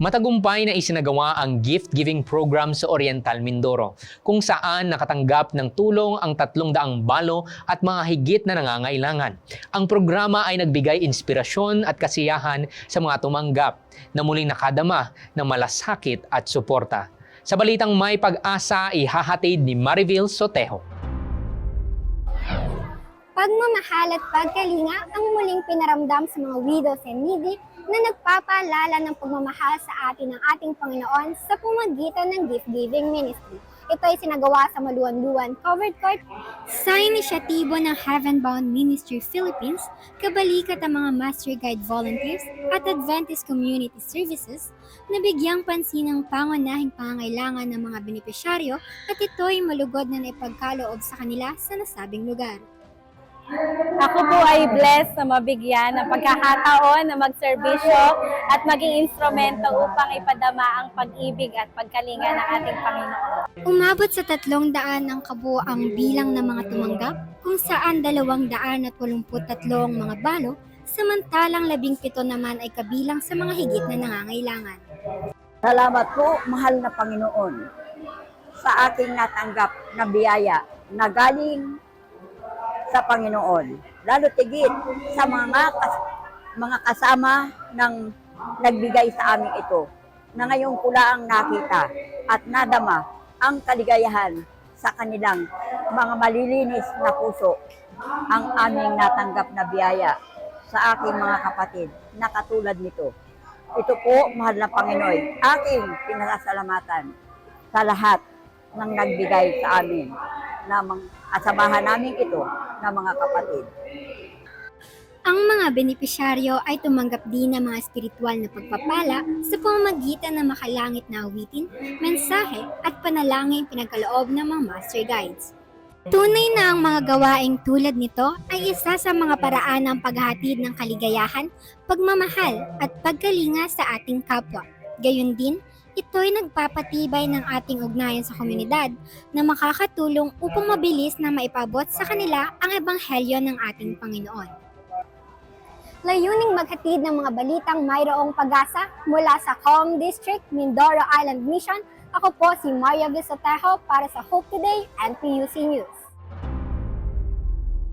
Matagumpay na isinagawa ang gift-giving program sa Oriental Mindoro, kung saan nakatanggap ng tulong ang tatlong daang balo at mga higit na nangangailangan. Ang programa ay nagbigay inspirasyon at kasiyahan sa mga tumanggap na muling nakadama ng malasakit at suporta. Sa balitang may pag-asa, ihahatid ni Mariville Sotejo. Pagmamahal at pagkalinga ang muling pinaramdam sa mga widows and needy na nagpapaalala ng pagmamahal sa atin ng ating Panginoon sa pamagitan ng gift-giving ministry. Ito ay sinagawa sa Maluan-Luan Covered Court sa inisyatibo ng Heavenbound Ministry Philippines, kabalikat ang mga Master Guide Volunteers at Adventist Community Services na bigyang pansin ang pangunahing pangangailangan ng mga benepisyaryo at ito ay malugod na naipagkaloob sa kanila sa nasabing lugar. Ako po ay blessed na mabigyan ng pagkakataon na magserbisyo at maging instrumento upang ipadama ang pag-ibig at pagkalinga ng ating Panginoon. Umabot sa tatlong daan ang kabuang bilang ng mga tumanggap, kung saan dalawang daan at walumput tatlong mga balo, samantalang labing pito naman ay kabilang sa mga higit na nangangailangan. Salamat po, mahal na Panginoon, sa aking natanggap na biyaya na galing sa Panginoon. Lalo tigit sa mga kas- mga kasama ng nagbigay sa amin ito na ngayon ko lang nakita at nadama ang kaligayahan sa kanilang mga malilinis na puso ang aming natanggap na biyaya sa aking mga kapatid na katulad nito. Ito po, mahal na Panginoon, aking pinasasalamatan sa lahat ng nagbigay sa amin na mga asamahan namin ito na mga kapatid. Ang mga benepisyaryo ay tumanggap din ng mga espiritual na pagpapala sa pamamagitan ng makalangit na awitin, mensahe at panalangin pinagkaloob ng mga master guides. Tunay na ang mga gawaing tulad nito ay isa sa mga paraan ng paghahatid ng kaligayahan, pagmamahal at pagkalinga sa ating kapwa. Gayun din, ito'y nagpapatibay ng ating ugnayan sa komunidad na makakatulong upang mabilis na maipabot sa kanila ang ebanghelyo ng ating Panginoon. Layuning maghatid ng mga balitang mayroong pag-asa mula sa Com District, Mindoro Island Mission. Ako po si Maria Visotejo para sa Hope Today and PUC News.